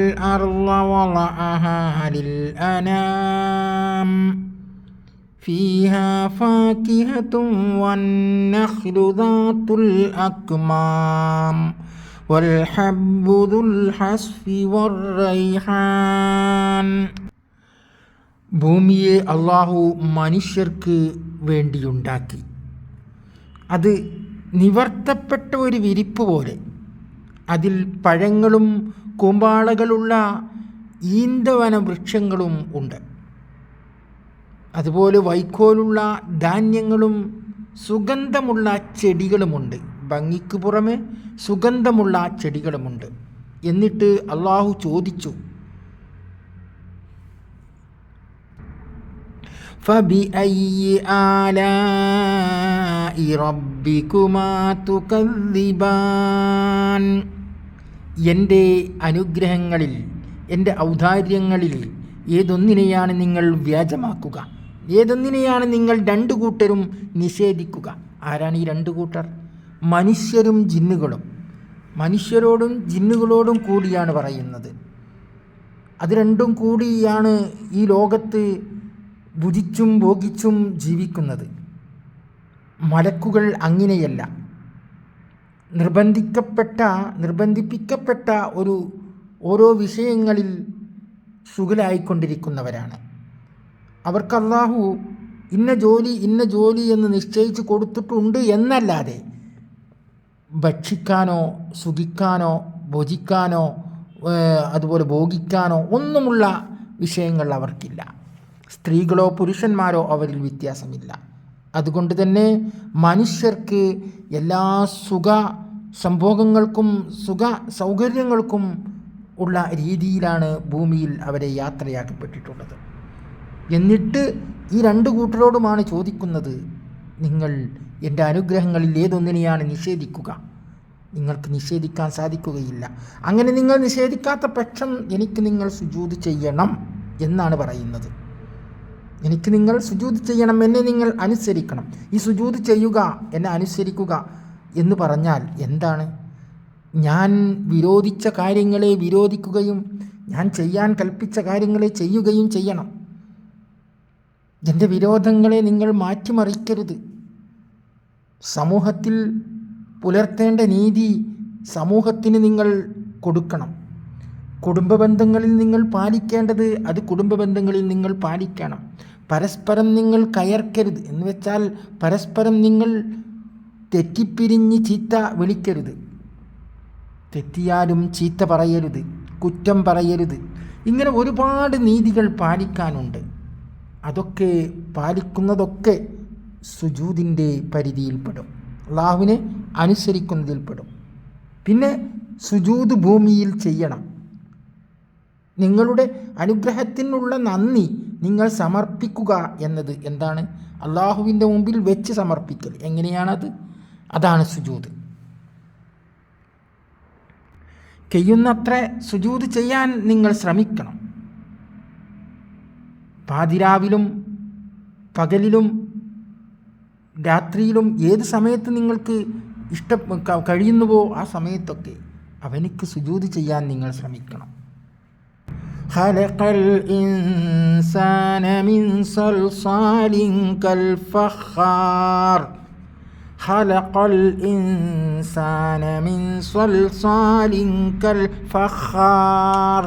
الأرض وضعها للأنام فيها فاكهة والنخل ذات الأكمام والحب ذو الحصف والريحان ഭൂമിയെ അള്ളാഹു മനുഷ്യർക്ക് വേണ്ടിയുണ്ടാക്കി അത് നിവർത്തപ്പെട്ട ഒരു വിരിപ്പ് പോലെ അതിൽ പഴങ്ങളും കൂമ്പാളകളുള്ള ഈന്തവന വൃക്ഷങ്ങളും ഉണ്ട്. അതുപോലെ വൈക്കോലുള്ള ധാന്യങ്ങളും സുഗന്ധമുള്ള ചെടികളുമുണ്ട്. ഭംഗിക്ക് പുറമെ സുഗന്ധമുള്ള ചെടികളുമുണ്ട്. എന്നിട്ട് അള്ളാഹു ചോദിച്ചു റബ്ബിക്കുമാ തുകദ്ദിബാൻ എന്റെ അനുഗ്രഹങ്ങളിൽ എന്റെ ഔദാര്യങ്ങളിൽ ഏതൊന്നിനെയാണ് നിങ്ങൾ വ്യാജമാക്കുക? ഏതൊന്നിനെയാണ് നിങ്ങൾ രണ്ടു കൂട്ടരും നിഷേധിക്കുക? ആരാണ് ഈ രണ്ടു കൂട്ടർ? മനുഷ്യരും ജിന്നുകളും. മനുഷ്യരോടും ജിന്നുകളോടും കൂടിയാണ് പറയുന്നത്. അത് രണ്ടും കൂടിയാണ് ഈ ലോകത്ത് ഭുജിച്ചും ഭോഗിച്ചും ജീവിക്കുന്നത്. മലക്കുകൾ അങ്ങനെയല്ല. നിർബന്ധിക്കപ്പെട്ട നിർബന്ധിപ്പിക്കപ്പെട്ട ഒരു ഓരോ വിഷയങ്ങളിൽ സുഖലായിക്കൊണ്ടിരിക്കുന്നവരാണ് അവർക്ക് അള്ളാഹു ഇന്ന ജോലി ഇന്ന ജോലി എന്ന് നിശ്ചയിച്ചു കൊടുത്തിട്ടുണ്ട് എന്നല്ലാതെ ഭക്ഷിക്കാനോ സുഖിക്കാനോ ഭോജിക്കാനോ അതുപോലെ ഭോഗിക്കാനോ ഒന്നുമുള്ള വിഷയങ്ങൾ അവർക്കില്ല. സ്ത്രീകളോ പുരുഷന്മാരോ അവരിൽ വ്യത്യാസമില്ല. അതുകൊണ്ട് തന്നെ മനുഷ്യർക്ക് എല്ലാ സുഖ സംഭോഗങ്ങൾക്കും സുഖ സൗകര്യങ്ങൾക്കും ഉള്ള രീതിയിലാണ് ഭൂമിയിൽ അവരെ യാത്രയാക്കപ്പെട്ടിട്ടുള്ളത്. എന്നിട്ട് ഈ രണ്ട് കൂട്ടരോടുമാണ് ചോദിക്കുന്നത് നിങ്ങൾ എന്റെ അനുഗ്രഹങ്ങളിൽ ഏതൊന്നിനെയാണ് നിഷേധിക്കുക? നിങ്ങൾക്ക് നിഷേധിക്കാൻ സാധിക്കുകയില്ല. അങ്ങനെ നിങ്ങൾ നിഷേധിക്കാത്ത പക്ഷം എനിക്ക് നിങ്ങൾ സുജൂത് ചെയ്യണം എന്നാണ് പറയുന്നത്. എനിക്ക് നിങ്ങൾ സുജൂത് ചെയ്യണം എന്നെ നിങ്ങൾ അനുസരിക്കണം. ഈ സുജൂത് ചെയ്യുക എന്നെ അനുസരിക്കുക എന്ന് പറഞ്ഞാൽ എന്താണ്? ഞാൻ വിരോധിച്ച കാര്യങ്ങളെ വിരോധിക്കുകയും ഞാൻ ചെയ്യാൻ കൽപ്പിച്ച കാര്യങ്ങളെ ചെയ്യുകയും ചെയ്യണം. എന്റെ വിരോധങ്ങളെ നിങ്ങൾ മാറ്റിമറിക്കരുത്. സമൂഹത്തിൽ പുലർത്തേണ്ട നീതി സമൂഹത്തിന് നിങ്ങൾ കൊടുക്കണം. കുടുംബ ബന്ധങ്ങളിൽ നിങ്ങൾ പാലിക്കേണ്ടത് അത് കുടുംബ ബന്ധങ്ങളിൽ നിങ്ങൾ പാലിക്കണം. പരസ്പരം നിങ്ങൾ കയർക്കരുത് എന്ന് വെച്ചാൽ പരസ്പരം നിങ്ങൾ തെറ്റിപ്പിരിഞ്ഞ് ചീത്ത വിളിക്കരുത്. തെറ്റിയാലും ചീത്ത പറയരുത് കുറ്റം പറയരുത്. ഇങ്ങനെ ഒരുപാട് നീതികൾ പാലിക്കാനുണ്ട്. അതൊക്കെ പാലിക്കുന്നതൊക്കെ സുജൂതിന്റെ പരിധിയിൽപ്പെടും. അള്ളാഹുവിനെ അനുസരിക്കുന്നതിൽപ്പെടും. പിന്നെ സുജൂത് ഭൂമിയിൽ ചെയ്യണം. നിങ്ങളുടെ അനുഗ്രഹത്തിനുള്ള നന്ദി നിങ്ങൾ സമർപ്പിക്കുക എന്നത് എന്താണ്? അള്ളാഹുവിന്റെ മുമ്പിൽ വെച്ച് സമർപ്പിക്കൽ. എങ്ങനെയാണത്? അതാണ് സുജൂത്. കഴിയുന്നത്ര സുജൂത് ചെയ്യാൻ നിങ്ങൾ ശ്രമിക്കണം. പാതിരാവിലും പകലിലും രാത്രിയിലും ഏത് സമയത്ത് നിങ്ങൾക്ക് ഇഷ്ട കഴിയുന്നുവോ ആ സമയത്തൊക്കെ അവനിക്ക് സുജൂത് ചെയ്യാൻ നിങ്ങൾ ശ്രമിക്കണം. خلق الإنسان من صلصال كالفخار خلق الإنسان من صلصال كالفخار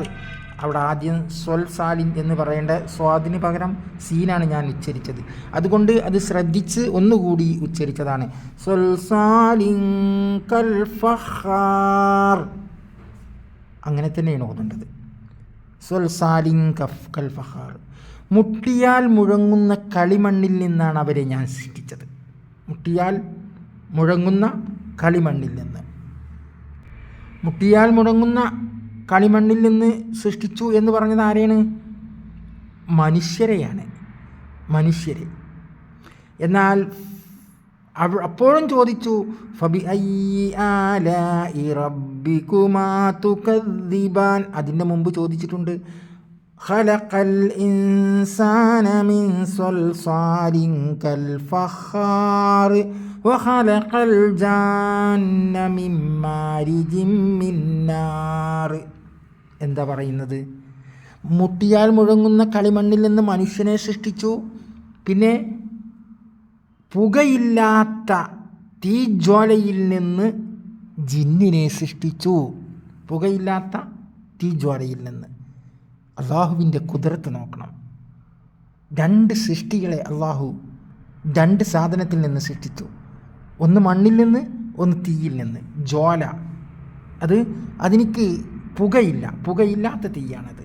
അവിടെ ആദ്യം സ്വൽ സാലിൻ എന്ന് പറയേണ്ട സ്വാദിന് പകരം സീനാണ് ഞാൻ ഉച്ചരിച്ചത് അതുകൊണ്ട് അത് ശ്രദ്ധിച്ച് ഒന്നുകൂടി ഉച്ചരിച്ചതാണ് സ്വൽ സാലിൻ കൽ ഫഹാർ അങ്ങനെ തന്നെയാണ് ഓതേണ്ടത് സ്വൽ സാലിൻ കഫ് കൽ ഫഹാർ. മുട്ടിയാൽ മുഴങ്ങുന്ന കളിമണ്ണിൽ നിന്നാണ് അവരെ ഞാൻ സൃഷ്ടിച്ചത്. മുട്ടിയാൽ മുഴങ്ങുന്ന കളിമണ്ണിൽ നിന്ന്. മുട്ടിയാൽ മുഴങ്ങുന്ന കളിമണ്ണിൽ നിന്ന് സൃഷ്ടിച്ചു എന്ന് പറഞ്ഞത് ആരെയാണ് മനുഷ്യരെയാണ്. മനുഷ്യരെ. എന്നാൽ അവർ അപ്പോഴും ചോദിച്ചു ഫബി റബ്ബിക്കുമാൻ അതിന്റെ മുമ്പ് ചോദിച്ചിട്ടുണ്ട് ഖലഖൽ ഇൻസാന മിൻ സൽസാലിൻ കൽ ഫഖാർ വഖലഖൽ ജാന്ന മിൻ മാരിജിൻ മിന്നാർ എന്താ പറയുന്നത്? മുട്ടിയാൽ മുഴങ്ങുന്ന കളിമണ്ണിൽ നിന്ന് മനുഷ്യനെ സൃഷ്ടിച്ചു. പിന്നെ പുകയില്ലാത്ത തീജ്വാലയിൽ നിന്ന് ജിന്നിനെ സൃഷ്ടിച്ചു. പുകയില്ലാത്ത തീജ്വാലയിൽ നിന്ന്. അള്ളാഹുവിന്റെ കുതിരത്ത് നോക്കണം. രണ്ട് സൃഷ്ടികളെ അള്ളാഹു രണ്ട് സാധനത്തിൽ നിന്ന് സൃഷ്ടിച്ചു. ഒന്ന് മണ്ണിൽ നിന്ന് ഒന്ന് തീയിൽ നിന്ന്. ജ്വാല. അത് അതിനിക്ക് പുകയില്ല. പുകയില്ലാത്ത തീയാണത്.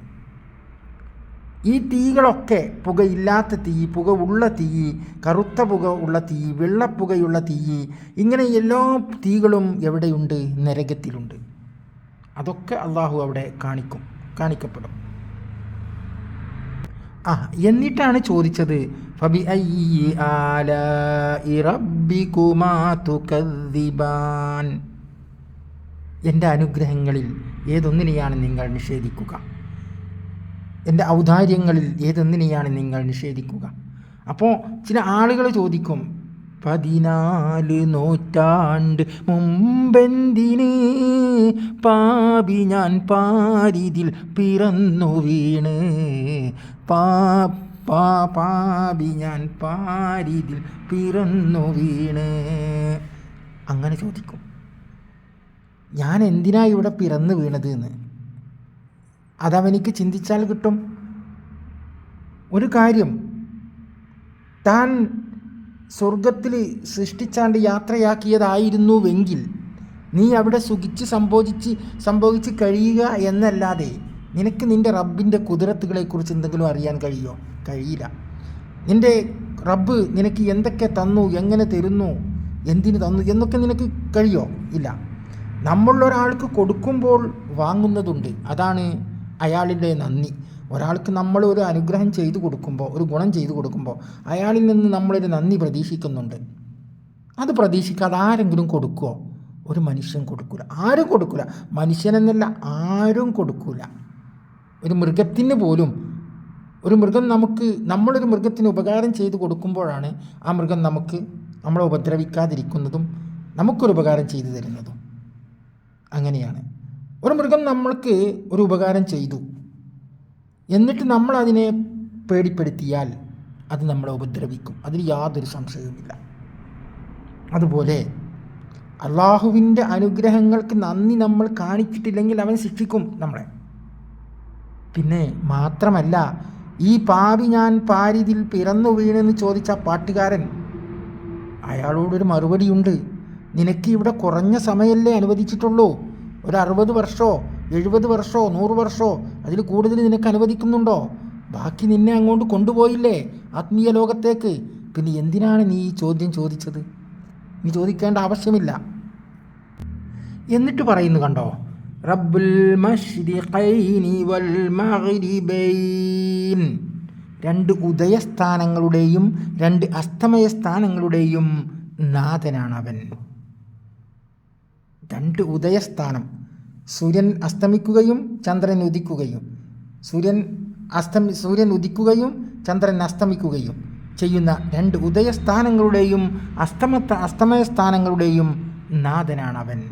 ഈ തീകളൊക്കെ പുകയില്ലാത്ത തീ പുക ഉള്ള തീ കറുത്ത പുക ഉള്ള തീ വെള്ളപ്പുകയുള്ള തീ ഇങ്ങനെ എല്ലാ തീകളും എവിടെയുണ്ട്? നരകത്തിലുണ്ട്. അതൊക്കെ അള്ളാഹു അവിടെ കാണിക്കും കാണിക്കപ്പെടും. ആ എന്നിട്ടാണ് ചോദിച്ചത് ഫബി എന്റെ അനുഗ്രഹങ്ങളിൽ ഏതൊന്നിനെയാണ് നിങ്ങൾ നിഷേധിക്കുക? എന്റെ ഔദാര്യങ്ങളിൽ ഏതൊന്നിനെയാണ് നിങ്ങൾ നിഷേധിക്കുക? അപ്പോൾ ചില ആളുകൾ ചോദിക്കും പതിനാല് നൂറ്റാണ്ട് മുമ്പെന്തിന്? പാപി ഞാൻ പാരിതിൽ പിറന്നു വീണ്. പാ പാ പാപി ഞാൻ പാരിതിൽ പിറന്നു വീണ്. അങ്ങനെ ചോദിക്കും ഞാൻ എന്തിനാ ഇവിടെ പിറന്നു വീണത്? എന്ന്. അതവനിക്ക് ചിന്തിച്ചാൽ കിട്ടും. ഒരു കാര്യം താൻ സ്വർഗത്തിൽ സൃഷ്ടിച്ചാണ്ട് യാത്രയാക്കിയതായിരുന്നുവെങ്കിൽ നീ അവിടെ സുഖിച്ച് സംഭോജിച്ച് സംഭവിച്ച് കഴിയുക എന്നല്ലാതെ നിനക്ക് നിന്റെ റബ്ബിന്റെ കുതിരത്തുകളെക്കുറിച്ച് എന്തെങ്കിലും അറിയാൻ കഴിയോ? കഴിയില്ല. നിന്റെ റബ്ബ് നിനക്ക് എന്തൊക്കെ തന്നു എങ്ങനെ തരുന്നു എന്തിന് തന്നു എന്നൊക്കെ നിനക്ക് കഴിയോ? ഇല്ല. നമ്മളൊരാൾക്ക് കൊടുക്കുമ്പോൾ വാങ്ങുന്നതുണ്ട്. അതാണ് അയാളിന്റെ നന്ദി. ഒരാൾക്ക് നമ്മൾ ഒരു അനുഗ്രഹം ചെയ്തു കൊടുക്കുമ്പോൾ ഒരു ഗുണം ചെയ്തു കൊടുക്കുമ്പോൾ അയാളിൽ നിന്ന് നമ്മളൊരു നന്ദി പ്രതീക്ഷിക്കുന്നുണ്ട്. അത് പ്രതീക്ഷിക്കാതെ ആരെങ്കിലും കൊടുക്കുമോ ഒരു മനുഷ്യൻ കൊടുക്കില്ല ആരും കൊടുക്കില്ല മനുഷ്യനെന്നല്ല ആരും കൊടുക്കില്ല ഒരു മൃഗത്തിന് പോലും ഒരു മൃഗം നമുക്ക് നമ്മളൊരു മൃഗത്തിന് ഉപകാരം ചെയ്തു കൊടുക്കുമ്പോഴാണ് ആ മൃഗം നമുക്ക് നമ്മളെ ഉപദ്രവിക്കാതിരിക്കുന്നതും നമുക്കൊരു ഉപകാരം ചെയ്തു തരുന്നതും. അങ്ങനെയാണ്. ഒരു മൃഗം നമ്മൾക്ക് ഒരു ഉപകാരം ചെയ്തു. എന്നിട്ട് നമ്മൾ അതിനെ പേടിപ്പെടുത്തിയാൽ അത് നമ്മളെ ഉപദ്രവിക്കും. അതിൽ യാതൊരു സംശയവുമില്ല. അതുപോലെ അള്ളാഹുവിന്റെ അനുഗ്രഹങ്ങൾക്ക് നന്ദി നമ്മൾ കാണിച്ചിട്ടില്ലെങ്കിൽ അവൻ ശിക്ഷിക്കും നമ്മളെ. പിന്നെ മാത്രമല്ല ഈ പാവി ഞാൻ പാരിതിൽ പിറന്നു വീണെന്ന് ചോദിച്ച പാട്ടുകാരൻ അയാളോടൊരു മറുപടിയുണ്ട്. നിനക്ക് ഇവിടെ കുറഞ്ഞ സമയമല്ലേ അനുവദിച്ചിട്ടുള്ളൂ. ഒരു അറുപത് വർഷമോ എഴുപത് വർഷമോ നൂറ് വർഷമോ അതിൽ കൂടുതൽ നിനക്ക് അനുവദിക്കുന്നുണ്ടോ? ബാക്കി നിന്നെ അങ്ങോട്ട് കൊണ്ടുപോയില്ലേ ആത്മീയ ലോകത്തേക്ക്? പിന്നെ എന്തിനാണ് നീ ഈ ചോദ്യം ചോദിച്ചത്? നീ ചോദിക്കേണ്ട ആവശ്യമില്ല. എന്നിട്ട് പറയുന്നു കണ്ടോ? റബ്ബുൽ വൽ രണ്ട് ഉദയസ്ഥാനങ്ങളുടെയും രണ്ട് അസ്തമയ സ്ഥാനങ്ങളുടെയും നാഥനാണ് അവൻ രണ്ട് ഉദയസ്ഥാനം. സൂര്യൻ അസ്തമിക്കുകയും ചന്ദ്രൻ ഉദിക്കുകയും. സൂര്യൻ അസ്തമി സൂര്യൻ ഉദിക്കുകയും ചന്ദ്രൻ അസ്തമിക്കുകയും ചെയ്യുന്ന രണ്ട് ഉദയസ്ഥാനങ്ങളുടെയും അസ്തമത്ത അസ്തമയ സ്ഥാനങ്ങളുടെയും നാഥനാണ് അവൻ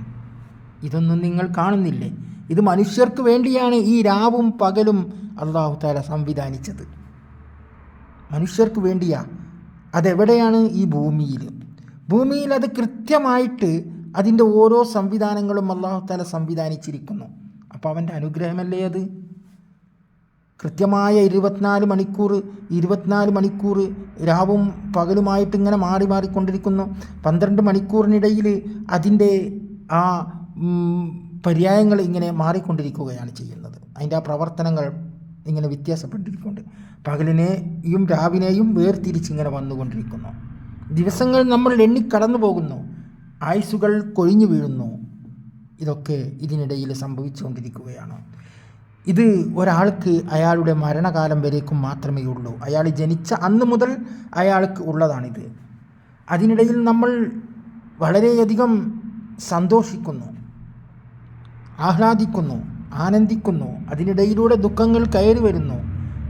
ഇതൊന്നും നിങ്ങൾ കാണുന്നില്ലേ? ഇത് മനുഷ്യർക്ക് വേണ്ടിയാണ് ഈ രാവും പകലും അള്ളാഹു താല സംവിധാനിച്ചത്. മനുഷ്യർക്ക് വേണ്ടിയാ. അതെവിടെയാണ് ഈ ഭൂമിയിൽ? ഭൂമിയിൽ അത് കൃത്യമായിട്ട് അതിന്റെ ഓരോ സംവിധാനങ്ങളും അള്ളാഹു താല സംവിധാനിച്ചിരിക്കുന്നു. അപ്പോൾ അവന്റെ അനുഗ്രഹമല്ലേ അത്? കൃത്യമായ ഇരുപത്തിനാല് മണിക്കൂർ ഇരുപത്തിനാല് മണിക്കൂർ രാവും പകലുമായിട്ട് ഇങ്ങനെ മാറി മാറിക്കൊണ്ടിരിക്കുന്നു. പന്ത്രണ്ട് മണിക്കൂറിനിടയിൽ അതിന്റെ ആ പര്യായങ്ങൾ ഇങ്ങനെ മാറിക്കൊണ്ടിരിക്കുകയാണ് ചെയ്യുന്നത്. അതിന്റെ ആ പ്രവർത്തനങ്ങൾ ഇങ്ങനെ വ്യത്യാസപ്പെട്ടിരിക്കുന്നുണ്ട് പകലിനെയും രാവിനെയും വേർതിരിച്ചിങ്ങനെ വന്നുകൊണ്ടിരിക്കുന്നു. ദിവസങ്ങൾ നമ്മൾ എണ്ണി കടന്നു പോകുന്നു ആയുസ്സുകൾ കൊഴിഞ്ഞു വീഴുന്നു. ഇതൊക്കെ ഇതിനിടയിൽ സംഭവിച്ചുകൊണ്ടിരിക്കുകയാണ്. ഇത് ഒരാൾക്ക് അയാളുടെ മരണകാലം വരേക്കും മാത്രമേ ഉള്ളൂ. അയാൾ ജനിച്ച അന്ന് മുതൽ അയാൾക്ക് ഉള്ളതാണിത്. അതിനിടയിൽ നമ്മൾ വളരെയധികം സന്തോഷിക്കുന്നു ആഹ്ലാദിക്കുന്നു ആനന്ദിക്കുന്നു. അതിനിടയിലൂടെ ദുഃഖങ്ങൾ കയറി വരുന്നു.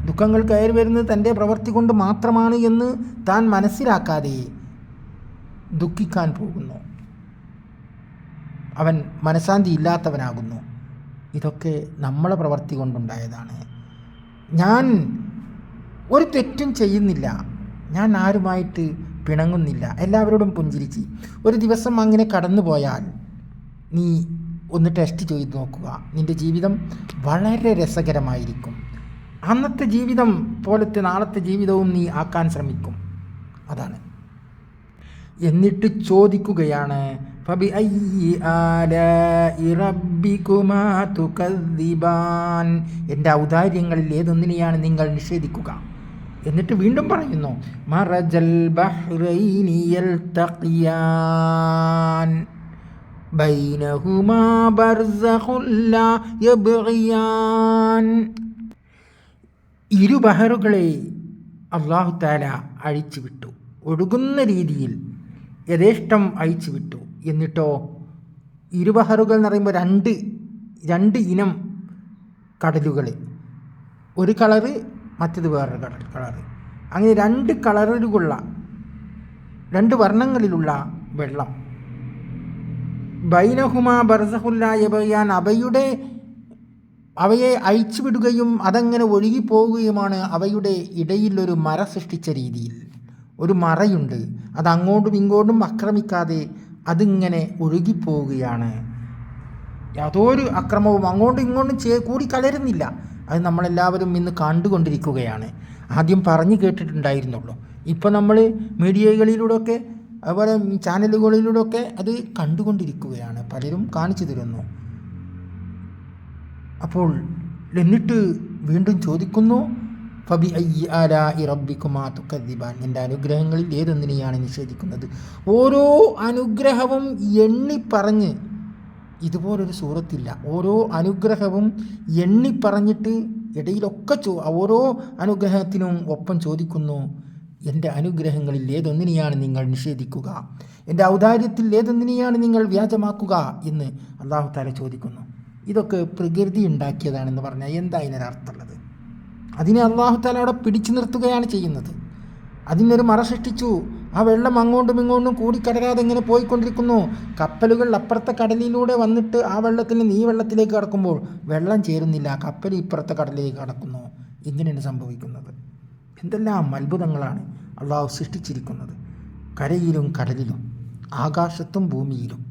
ദുഃഖങ്ങൾ കയറി വരുന്നത് തന്റെ പ്രവൃത്തി കൊണ്ട് മാത്രമാണ് എന്ന് താൻ മനസ്സിലാക്കാതെ ദുഃഖിക്കാൻ പോകുന്നു. അവൻ മനഃശാന്തി ഇല്ലാത്തവനാകുന്നു. ഇതൊക്കെ നമ്മളെ പ്രവർത്തി കൊണ്ടുണ്ടായതാണ്. ഞാൻ ഒരു തെറ്റും ചെയ്യുന്നില്ല. ഞാൻ ആരുമായിട്ട് പിണങ്ങുന്നില്ല. എല്ലാവരോടും പുഞ്ചിരിച്ച്. ഒരു ദിവസം അങ്ങനെ കടന്നു പോയാൽ നീ ഒന്ന് ടെസ്റ്റ് ചെയ്ത് നോക്കുക. നിന്റെ ജീവിതം വളരെ രസകരമായിരിക്കും. അന്നത്തെ ജീവിതം പോലത്തെ നാളത്തെ ജീവിതവും നീ ആക്കാൻ ശ്രമിക്കും. അതാണ്. എന്നിട്ട് ചോദിക്കുകയാണ് എന്റെ ഔദാര്യങ്ങളിൽ ഏതൊന്നിനെയാണ് നിങ്ങൾ നിഷേധിക്കുക? എന്നിട്ട് വീണ്ടും പറയുന്നു മറജൽ ബഹ്റൈനിയൽ യൽതഖിയാൻ. ബൈനഹുമാ ബർസഖുല്ല യബ്ഗിയാൻ. ഇരു ബഹറുകളെ അള്ളാഹു താല അഴിച്ചു വിട്ടു ഒഴുകുന്ന രീതിയിൽ യഥേഷ്ടം അഴിച്ചു വിട്ടു എന്നിട്ടോ? ഇരുബഹറുകൾ എന്ന് പറയുമ്പോൾ രണ്ട് രണ്ട് ഇനം കടലുകൾ ഒരു കളറ് മറ്റത് വേറൊരു കളർ കളറ്. അങ്ങനെ രണ്ട് കളറുകളുള്ള രണ്ട് വർണങ്ങളിലുള്ള വെള്ളം. ബൈനഹുമ ബർസഹുല്ല എബയാൻ അവയുടെ അവയെ അഴിച്ചുവിടുകയും അതങ്ങനെ ഒഴുകിപ്പോവുകയുമാണ് അവയുടെ ഇടയിൽ ഒരു മറ സൃഷ്ടിച്ച രീതിയിൽ. ഒരു മറയുണ്ട്. അത് അങ്ങോട്ടും ഇങ്ങോട്ടും ആക്രമിക്കാതെ അതിങ്ങനെ ഒഴുകിപ്പോവുകയാണ്. യാതൊരു അക്രമവും അങ്ങോട്ടും ഇങ്ങോട്ടും ചേ കൂടി കലരുന്നില്ല. അത് നമ്മളെല്ലാവരും ഇന്ന് കണ്ടുകൊണ്ടിരിക്കുകയാണ്. ആദ്യം പറഞ്ഞു കേട്ടിട്ടുണ്ടായിരുന്നുള്ളൂ. ഇപ്പോൾ നമ്മൾ മീഡിയകളിലൂടെയൊക്കെ അതുപോലെ ചാനലുകളിലൂടെയൊക്കെ അത് കണ്ടുകൊണ്ടിരിക്കുകയാണ്. പലരും കാണിച്ചു തരുന്നു. അപ്പോൾ എന്നിട്ട് വീണ്ടും ചോദിക്കുന്നു ഫബി അയ്യ ആലാ ഇറബിക്കുമാ തുക്കദ്ദിബാൻ. എന്റെ അനുഗ്രഹങ്ങളിൽ ഏതൊന്നിനെയാണ് നിഷേധിക്കുന്നത്? ഓരോ അനുഗ്രഹവും എണ്ണി പറഞ്ഞ് ഇതുപോലൊരു സൂറത്തില്ല. ഓരോ അനുഗ്രഹവും എണ്ണി പറഞ്ഞിട്ട് ഇടയിലൊക്കെ ചോ ഓരോ അനുഗ്രഹത്തിനും ഒപ്പം ചോദിക്കുന്നു എന്റെ അനുഗ്രഹങ്ങളിൽ ഏതൊന്നിനെയാണ് നിങ്ങൾ നിഷേധിക്കുക? എന്റെ ഔദാര്യത്തിൽ ഏതൊന്നിനെയാണ് നിങ്ങൾ വ്യാജമാക്കുക? എന്ന് അള്ളാഹു താല ചോദിക്കുന്നു. ഇതൊക്കെ പ്രകൃതി ഉണ്ടാക്കിയതാണെന്ന് പറഞ്ഞാൽ എന്താ അതിനൊരർത്ഥമുള്ളത്? അതിനെ അള്ളാഹു താല അവിടെ പിടിച്ചു നിർത്തുകയാണ് ചെയ്യുന്നത്. അതിനൊരു മറ സൃഷ്ടിച്ചു. ആ വെള്ളം അങ്ങോട്ടും ഇങ്ങോട്ടും കൂടിക്കടരാതെ ഇങ്ങനെ പോയിക്കൊണ്ടിരിക്കുന്നു. കപ്പലുകൾ അപ്പുറത്തെ കടലിലൂടെ വന്നിട്ട് ആ വെള്ളത്തിൽ നീ വെള്ളത്തിലേക്ക് കടക്കുമ്പോൾ വെള്ളം ചേരുന്നില്ല. കപ്പൽ ഇപ്പുറത്തെ കടലിലേക്ക് കടക്കുന്നു. ഇങ്ങനെയാണ് സംഭവിക്കുന്നത്. എന്തെല്ലാം അത്ഭുതങ്ങളാണ് അള്ളാഹു സൃഷ്ടിച്ചിരിക്കുന്നത്. കരയിലും കടലിലും ആകാശത്തും ഭൂമിയിലും.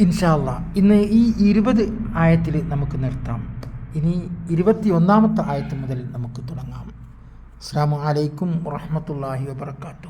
ഇൻഷാല്ല ഇന്ന് ഈ ഇരുപത് ആയത്തിൽ നമുക്ക് നിർത്താം. ഇനി ഇരുപത്തി ഒന്നാമത്തെ ആയത്ത് മുതൽ നമുക്ക് തുടങ്ങാം. അസ്സാം വലൈക്കും വറഹമത്തല്ലാഹി വാബർക്കാത്തു